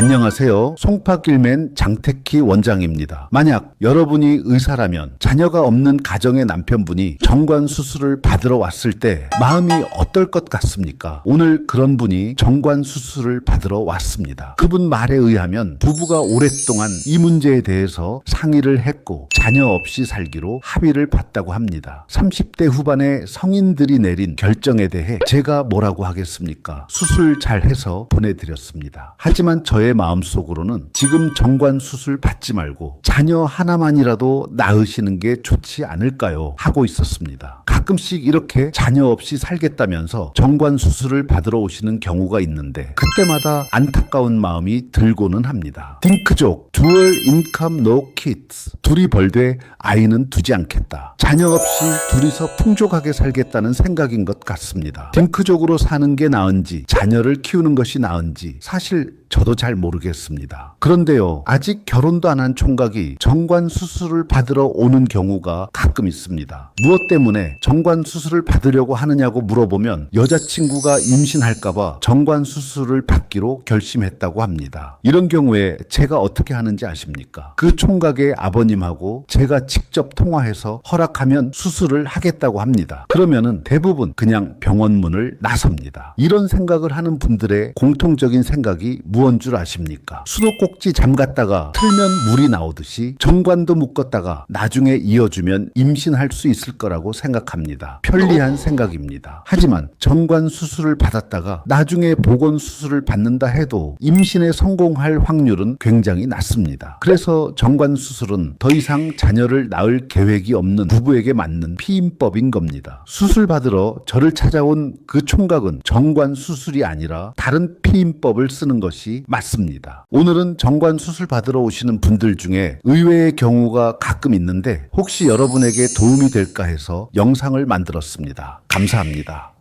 안녕하세요. 송파길맨 장태키 원장입니다. 만약 여러분이 의사라면 자녀가 없는 가정의 남편분이 정관 수술을 받으러 왔을 때 마음이 어떨 것 같습니까? 오늘 그런 분이 정관 수술을 받으러 왔습니다. 그분 말에 의하면 부부가 오랫동안 이 문제에 대해서 상의를 했고 자녀 없이 살기로 합의를 봤다고 합니다. 30대 후반의 성인들이 내린 결정에 대해 제가 뭐라고 하겠습니까? 수술 잘 해서 보내드렸습니다. 하지만 저의 마음속으로는 지금 정관 수술 받지 말고 자녀 하나만이라도 낳으시는 게 좋지 않을까요? 하고 있었습니다. 가끔씩 이렇게 자녀 없이 살겠다면서 정관 수술을 받으러 오시는 경우가 있는데 그때마다 안타까운 마음이 들고는 합니다. 딩크족 dual income no kids 둘이 벌되 아이는 두지 않겠다. 자녀 없이 둘이서 풍족하게 살겠다는 생각인 것 같습니다. 딩크족으로 사는 게 나은지 자녀를 키우는 것이 나은지 사실 저도 잘 모르겠습니다. 그런데요, 아직 결혼도 안 한 총각이 정관 수술을 받으러 오는 경우가 가끔 있습니다. 무엇 때문에 정관 수술을 받으려고 하느냐고 물어보면 여자친구가 임신할까봐 정관 수술을 받기로 결심했다고 합니다. 이런 경우에 제가 어떻게 하는지 아십니까? 그 총각의 아버님하고 제가 직접 통화해서 허락하면 수술을 하겠다고 합니다. 그러면은 대부분 그냥 병원 문을 나섭니다. 이런 생각을 하는 분들의 공통적인 생각이 무언 줄 아십니까? 수도꼭지 잠갔다가 틀면 물이 나오듯이 정관도 묶었다가 나중에 이어주면 임신할 수 있을 거라고 생각합니다. 편리한 생각입니다. 하지만 정관 수술을 받았다가 나중에 보건 수술을 받는다 해도 임신에 성공할 확률은 굉장히 낮습니다. 그래서 정관 수술은 더 이상 자녀를 낳을 계획이 없는 부부에게 맞는 피임법인 겁니다. 수술 받으러 저를 찾아온 그 총각은 정관 수술이 아니라 다른 피임법을 쓰는 것이 맞습니다. 오늘은 정관 수술 받으러 오시는 분들 중에 의외의 경우가 가끔 있는데 혹시 여러분에게 도움이 될까 해서 영 만들었습니다. 감사합니다.